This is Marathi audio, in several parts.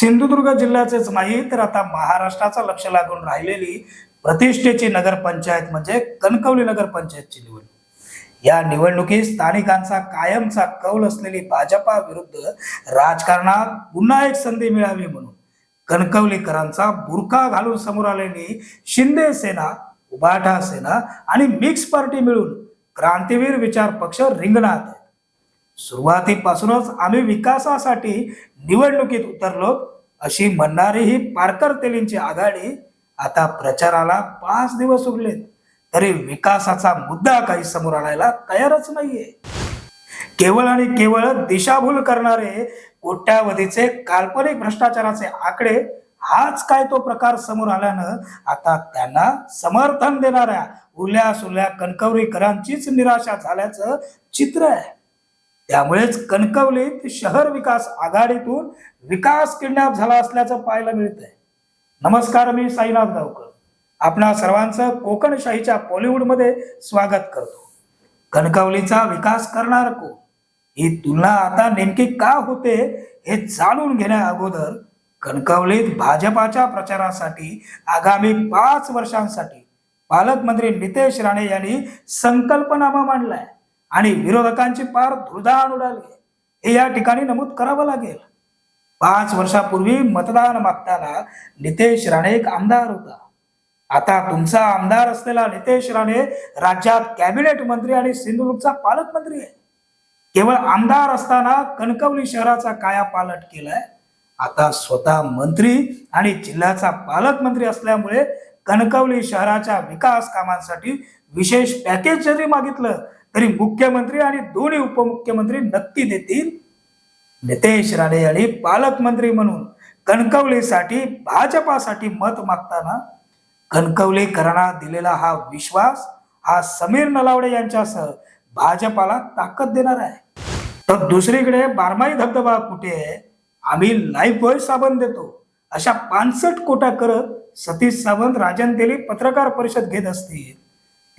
सिंधुदुर्ग जिल्ह्याचेच नाही तर आता महाराष्ट्राचं लक्ष लागून राहिलेली प्रतिष्ठेची नगरपंचायत म्हणजे कणकवली नगरपंचायतची निवडणूक. या निवडणुकीत स्थानिकांचा कायमचा कौल असलेली भाजपा विरुद्ध राजकारणात पुन्हा एक संधी मिळावी म्हणून कणकवलीकरांचा बुरखा घालून समोर आलेली शिंदे सेना उबाठा सेना आणि मिक्स पार्टी मिळून क्रांतीवीर विचार पक्ष रिंगणात सुरुवातीपासूनच आम्ही विकासासाठी निवडणुकीत उतरलो अशी म्हणणारी ही पारकर तेलींची आघाडी आता प्रचाराला पाच दिवस उरलेत. तरी विकासाचा मुद्दा काही समोर आणायला तयारच नाहीये. केवळ आणि केवळ दिशाभूल करणारे कोट्यावधीचे काल्पनिक भ्रष्टाचाराचे आकडे हाच काय तो प्रकार समोर आल्यानं आता त्यांना समर्थन देणाऱ्या उरल्या सुरल्या कणकवरीकरांचीच निराशा झाल्याचं चित्र आहे. त्यामुळेच कणकवलीत शहर विकास आघाडीतून विकास किडनॅप झाला असल्याचं पाहायला मिळतंय. नमस्कार मी साईनाथ गावकर. आपणा सर्वांचं कोकणशाहीच्या बॉलिवूडमध्ये स्वागत करतो. कणकवलीचा विकास करणार कोण? ही तुलना आता नेमकी का होते हे जाणून घेण्या अगोदर कणकवलीत भाजपाच्या प्रचारासाठी आगामी पाच वर्षांसाठी पालकमंत्री नितेश राणे यांनी संकल्पनामा मांडलाय. आणि विरोधकांची पार धुळधाण उडाली. हे या ठिकाणी नमूद करावं लागेल. पाच वर्षापूर्वी मतदान मागताना नितेश राणे एक आमदार होता. आता तुमचा आमदार असलेला नितेश राणे राज्यात कॅबिनेट मंत्री आणि सिंधुदुर्गचा पालकमंत्री आहे. केवळ आमदार असताना कणकवली शहराचा काया पालट केलाय. आता स्वतः मंत्री आणि जिल्ह्याचा पालकमंत्री असल्यामुळे कणकवली शहराच्या विकास कामांसाठी विशेष पॅकेज जरी मागितलं तरी मुख्यमंत्री आणि दोन्ही उपमुख्यमंत्री नक्की देतील. नितेश राणे यांनी पालकमंत्री म्हणून कणकवलीसाठी भाजपासाठी मत मागताना कणकवलीकरांना दिलेला हा विश्वास हा समीर नलावडे यांच्यासह भाजपाला ताकद देणार आहे. तर दुसरीकडे बारमाई धबधबा कुठे आहे? आम्ही लाईफ बॉय साबण देतो. अशा पानसट कोटा करत सतीश सावंत राजन तेली पत्रकार परिषद घेत असतील.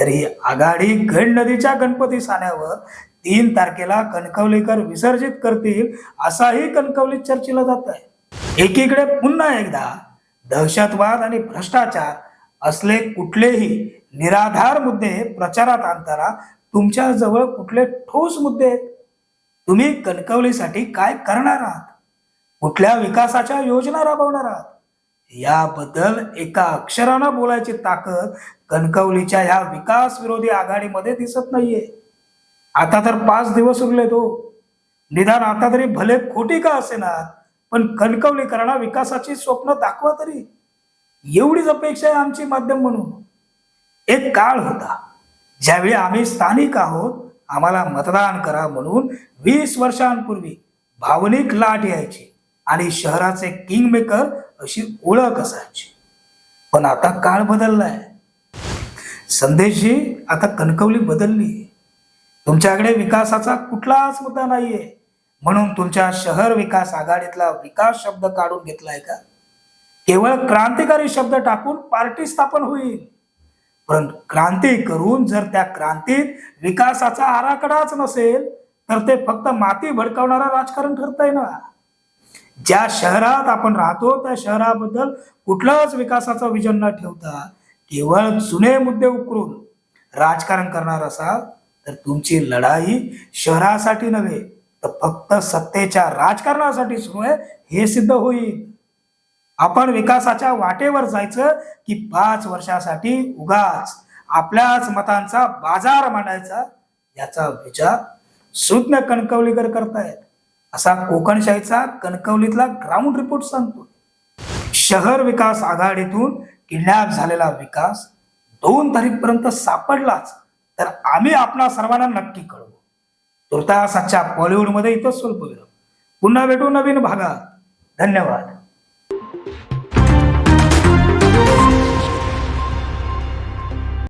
तर ही आघाडी गंड नदीच्या गणपती साण्यावर तीन तारखेला कणकवलीकर विसर्जित करतील असाही कणकवलीत चर्चेला जात आहे. एकीकडे पुन्हा एकदा दहशतवाद आणि भ्रष्टाचार असले कुठलेही निराधार मुद्दे प्रचारात आणताना तुमच्या जवळ कुठले ठोस मुद्दे आहेत? तुम्ही कणकवलीसाठी काय करणार आहात? कुठल्या विकासाच्या योजना राबवणार आहात? याबद्दल एका अक्षरानं बोलायची ताकद कणकवलीच्या ह्या विकास विरोधी आघाडीमध्ये दिसत नाहीये. आता तर पाच दिवस उरले तो. निदान आता तरी भले खोटी का असेनात पण कणकवलीकरांना विकासाची स्वप्न दाखवा तरी. एवढीच अपेक्षा आहे आमची माध्यम म्हणून. एक काळ होता. ज्यावेळी आम्ही स्थानिक आहोत आम्हाला मतदान करा म्हणून वीस वर्षांपूर्वी भावनिक लाट यायची आणि शहराचे किंगमेकर अशी ओळख असायची. पण आता काळ बदललाय. संदेशजी आता कणकवली बदलली. तुमच्याकडे विकासाचा कुठलाच मुद्दा नाहीये. म्हणून तुमच्या शहर विकास आघाडीतला विकास शब्द काढून घेतलाय का? केवळ क्रांतिकारी शब्द टाकून पार्टी स्थापन होईल. परंतु क्रांती करून जर त्या क्रांतीत विकासाचा आराखडाच नसेल तर ते फक्त माती भडकावणारा राजकारण ठरतंय ना? ज्या शहरात आपण राहतो त्या शहराबद्दल कुठलाच विकासाचं विजन न ठेवता केवळ जुने मुद्दे उकरून राजकारण करणार असाल तर तुमची लढाई शहरासाठी नव्हे तर फक्त सत्तेच्या राजकारणासाठी सुरू आहे हे सिद्ध होईल. आपण विकासाच्या वाटेवर जायचं की पाच वर्षासाठी उगाच आपल्याच मतांचा बाजार मांडायचा याचा विचार सुज्ञ कणकवलीकर करतायत. असा कोकणशाहीचा कणकवलीतला ग्राउंड रिपोर्ट सांगतो. शहर विकास आघाडीतून किडनॅप झालेला विकास दोन तारीखपर्यंत सापडलाच तर आम्ही आपणा सर्वांना नक्की कळवू. तुर्तास आजच्या बॉलिवूडमध्ये इथंच स्वल्पविराम पुन्हा भेटू नवीन भागात. धन्यवाद.